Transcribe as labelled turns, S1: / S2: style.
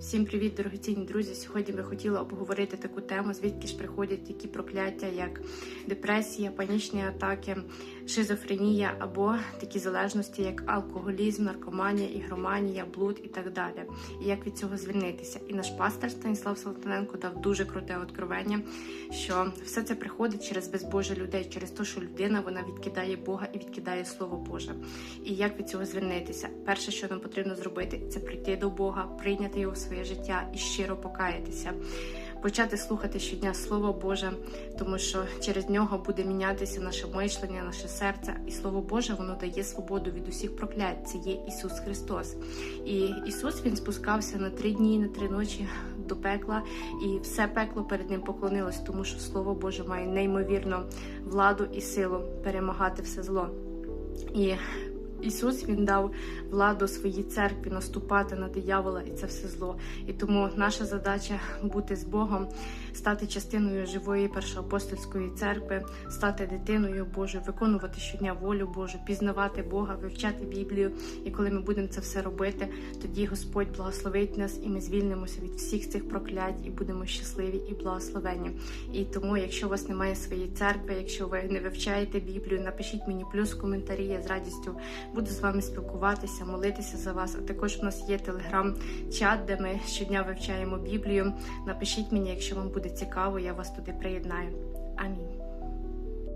S1: Всім привіт, дорогоцінні друзі! Сьогодні би хотіла обговорити таку тему, звідки ж приходять такі прокляття, як депресія, панічні атаки, шизофренія або такі залежності, як алкоголізм, наркоманія, ігроманія, блуд і так далі. І як від цього звільнитися. І наш пастор Станіслав Салтаненко дав дуже круте откровення, що все це приходить через безбожа людей, через те, що людина вона відкидає Бога і відкидає Слово Боже. І як від цього звільнитися? Перше, що нам потрібно зробити, це прийти до Бога, прийняти його своє життя і щиро покаятися. Почати слухати щодня Слово Боже, тому що через нього буде мінятися наше мишлення, наше серце, і Слово Боже воно дає свободу від усіх проклять. Це є Ісус Христос. І Ісус Він спускався на три дні, на три ночі до пекла, і все пекло перед ним поклонилось, тому що Слово Боже має неймовірну владу і силу перемагати все зло. І Ісус Він дав владу своїй церкві наступати на диявола і це все зло. І тому наша задача бути з Богом, стати частиною живої першоапостольської церкви, стати дитиною Божою, виконувати щодня волю Божу, пізнавати Бога, вивчати Біблію. І коли ми будемо це все робити, тоді Господь благословить нас, і ми звільнимося від всіх цих проклять і будемо щасливі і благословені. І тому, якщо у вас немає своєї церкви, якщо ви не вивчаєте Біблію, напишіть мені плюс в коментарі. Я з радістю буду з вами спілкуватися, молитися за вас. А також у нас є телеграм-чат, де ми щодня вивчаємо Біблію. Напишіть мені, якщо вам буде цікаво, я вас туди приєднаю. Амінь.